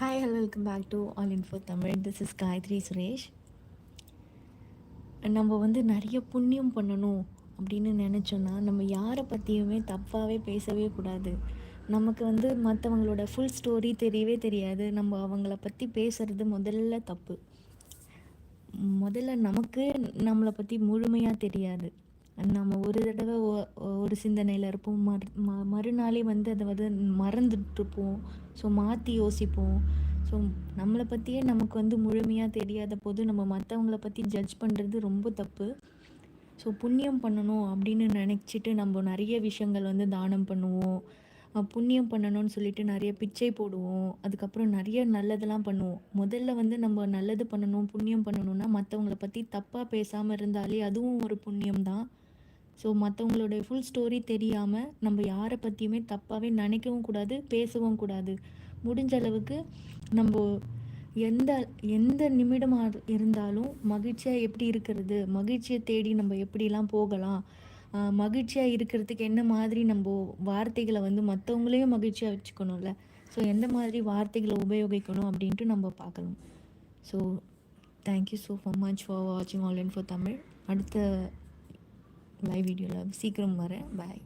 Hi hello welcome back to all info Tamil this is Gayathri Suresh நம்ம வந்து நிறைய புண்ணியம் பண்ணணும் அப்படின்னு நினச்சோன்னா நம்ம யாரை பற்றியுமே தப்பாகவே பேசவே கூடாது. நமக்கு வந்து மற்றவங்களோட ஃபுல் ஸ்டோரி தெரியவே தெரியாது. நம்ம அவங்கள பற்றி பேசுகிறது முதல்ல தப்பு. முதல்ல நமக்கு நம்மளை பற்றி முழுமையாக தெரியாது. நம்ம ஒரு தடவை ஒரு சிந்தனையில் இருப்போம். மறு ம மறுநாளே வந்து அதை வந்து மறந்துட்டுருப்போம். ஸோ மாற்றி யோசிப்போம். ஸோ நம்மளை பற்றியே நமக்கு வந்து முழுமையாக தெரியாத போது நம்ம மற்றவங்கள பற்றி ஜட்ஜ் பண்ணுறது ரொம்ப தப்பு. ஸோ புண்ணியம் பண்ணணும் அப்படின்னு நினச்சிட்டு நம்ம நிறைய விஷயங்கள் வந்து தானம் பண்ணுவோம். புண்ணியம் பண்ணணும்னு சொல்லிட்டு நிறைய பிச்சை போடுவோம். அதுக்கப்புறம் நிறைய நல்லதெல்லாம் பண்ணுவோம். முதல்ல வந்து நம்ம நல்லது பண்ணணும் புண்ணியம் பண்ணணும்னா மற்றவங்கள பற்றி தப்பாக பேசாமல் இருந்தாலே அதுவும் ஒரு புண்ணியம் தான் ஸோ மற்றவங்களுடைய ஃபுல் ஸ்டோரி தெரியாமல் நம்ம யாரை பற்றியுமே தப்பாகவே நினைக்கவும் கூடாது பேசவும் கூடாது. முடிஞ்ச அளவுக்கு நம்ம எந்த எந்த நிமிடமாக இருந்தாலும் மகிழ்ச்சியாக எப்படி இருக்கிறது மகிழ்ச்சியை தேடி நம்ம எப்படிலாம் போகலாம் மகிழ்ச்சியாக இருக்கிறதுக்கு என்ன மாதிரி நம்ம வார்த்தைகளை வந்து மற்றவங்களையும் மகிழ்ச்சியாக வச்சுக்கணும்ல. ஸோ எந்த மாதிரி வார்த்தைகளை உபயோகிக்கணும் அப்படின்ட்டு நம்ம பார்க்கணும் so thank you so much for வாட்சிங் ஆன்லைன் ஃபார் தமிழ் அடுத்த பை வீடியோவில் சீக்கிரம் வரேன். பாய்